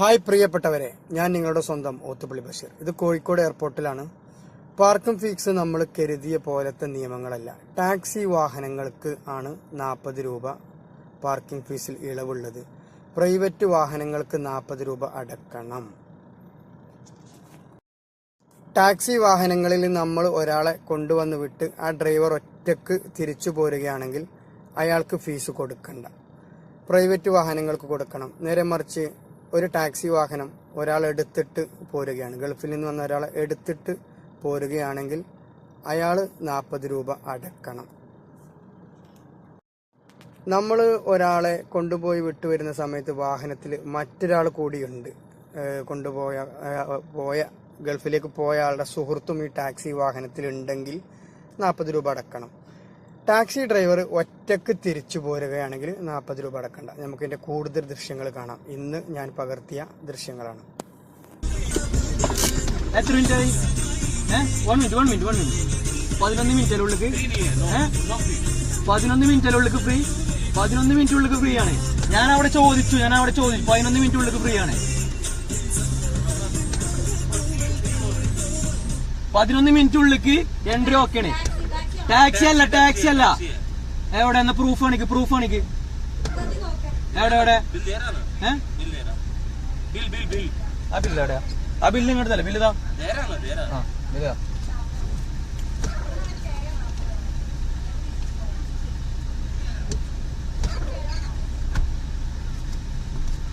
Hi പ്രിയപ്പെട്ടവരെ ഞാൻ നിങ്ങളുടെ സ്വന്തം ഓത്തുപള്ളി ബഷീർ. ഇത് കോഴിക്കോട് എയർപോർട്ടിലാണ്. പാർക്കിംഗ് ഫീസ് നമ്മൾ കരുതിയ പോലത്തെ നിയമങ്ങളല്ല. ടാക്സി വാഹനങ്ങൾക്ക് ആണ് നാൽപ്പത് രൂപ പാർക്കിംഗ് ഫീസിൽ ഇളവുള്ളത്. പ്രൈവറ്റ് വാഹനങ്ങൾക്ക് നാൽപ്പത് രൂപ അടക്കണം. ടാക്സി വാഹനങ്ങളിൽ നമ്മൾ ഒരാളെ കൊണ്ടുവന്ന് വിട്ട് ആ ഡ്രൈവർ ഒറ്റയ്ക്ക് തിരിച്ചു പോരുകയാണെങ്കിൽ അയാൾക്ക് ഫീസ് കൊടുക്കണ്ട. പ്രൈവറ്റ് വാഹനങ്ങൾക്ക് കൊടുക്കണം. നേരെ മറിച്ച് ഒരു ടാക്സി വാഹനം ഒരാൾ എടുത്തിട്ട് പോരുകയാണ്. ഗൾഫിൽ നിന്ന് വന്ന ഒരാളെ എടുത്തിട്ട് പോരുകയാണെങ്കിൽ അയാൾ നാൽപ്പത് രൂപ അടക്കണം. നമ്മൾ ഒരാളെ കൊണ്ടുപോയി വിട്ടുവരുന്ന സമയത്ത് വാഹനത്തിൽ മറ്റൊരാൾ കൂടിയുണ്ട്. കൊണ്ടുപോയ പോയ ഗൾഫിലേക്ക് പോയ ആളുടെ സുഹൃത്തും ഈ ടാക്സി വാഹനത്തിൽ ഉണ്ടെങ്കിൽ നാൽപ്പത് രൂപ അടക്കണം. ടാക്സി ഡ്രൈവർ ഒറ്റയ്ക്ക് തിരിച്ചു പോരുകയാണെങ്കിൽ നാൽപ്പത് രൂപ അടക്കണ്ട. നമുക്ക് ഇതിന്റെ കൂടുതൽ ദൃശ്യങ്ങൾ കാണാം. ഇന്ന് ഞാൻ പകർത്തിയ ദൃശ്യങ്ങളാണ്. എത്ര മിനിറ്റ് ഏഹ് വൺ മിനിറ്റ് മിനിറ്റ് ഉള്ളിൽ മിനിറ്റ് ഫ്രീ ഉള്ളിൽ ഫ്രീ ആണ് ഞാൻ അവിടെ ചോദിച്ചു ഞാൻ അവിടെ ചോദിച്ചു പതിനൊന്ന് മിനിറ്റ് ഉള്ളിൽ ഫ്രീ ആണ്. പതിനൊന്ന് മിനിറ്റ് ഉള്ളിൽ എൻട്രി ഓക്കെയാണ് ടാക്സി അല്ല ടാക്സി അല്ല. എവിടെ? എന്നാ പ്രൂഫ് ആണിക്ക് പ്രൂഫ് ആണിക്ക് എവിടെ എവിടെ? ആ ബില്ല് എവിടെയാ? ആ ബില്ല് ഇങ്ങോട്ട് തല്ലേ ബില്ല് ഇതാ. ആ ബില്ല്.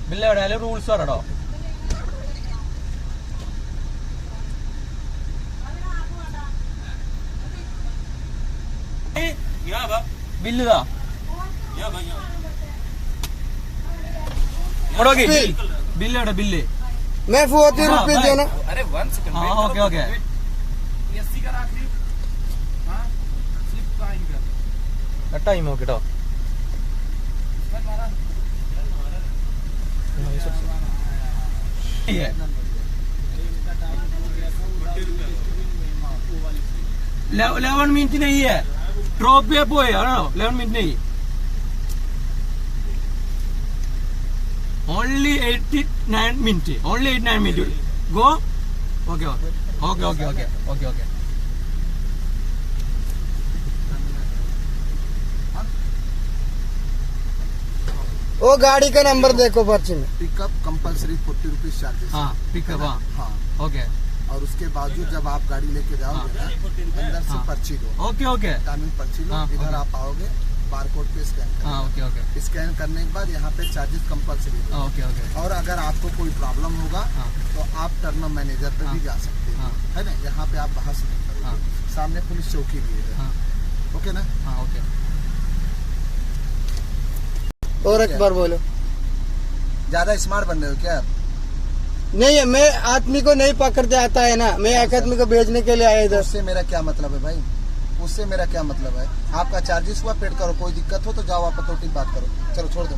ബില്ല് എവിടെ അല്ലെ റൂൾസ് പറയടോ. ബില്ല് ഇതാ ഇങ്ങോട്ട് നോക്ക്. ബില്ല് എവിടെ ബില്ല് मैं फोर्टी हाँ, रुपीज भाई। देना ആ okay okay time നോക്കിട്ടോ eleven minute नहीं है वो गाड़ी का नंबर देखो पर्ची में। Pickup compulsory forty rupees charges हाँ पिकअप हाँ। ओके हाँ, okay. और उसके बावजूद जब आप गाड़ी लेके जाओगे ना अंदर से हाँ। पर्ची दो ओके ओके। टाइमिंग पर्ची लो हाँ, इधर आप आओगे बार कोड पे स्कैन हाँ ओके ओके। स्कैन करने के बाद यहाँ पे चार्जेस कंपलसरी हाँ, ओके ओके। और अगर आपको कोई प्रॉब्लम होगा हाँ। तो आप टर्नर मैनेजर पे हाँ। भी जा सकते हाँ। है। ना? यहाँ पे आप बहस नहीं हाँ। करोगे सामने पुलिस चौकी भी है। हाँ। ओके ना? हाँ ओके। और एक बार बोलो। ज़्यादा स्मार्ट बन रहे हो क्या आप? नहीं मैं आदमी को नहीं पकड़ के आता है ना। मैं एक आदमी को भेजने के लिए आया इधर। उससे मेरा क्या मतलब है भाई? उससे मेरा क्या मतलब है? आपका चार्जेस हुआ पेड करो कोई दिक्कत हो तो जाओ आप अथॉरिटी बात करो। चलो छोड़ दो।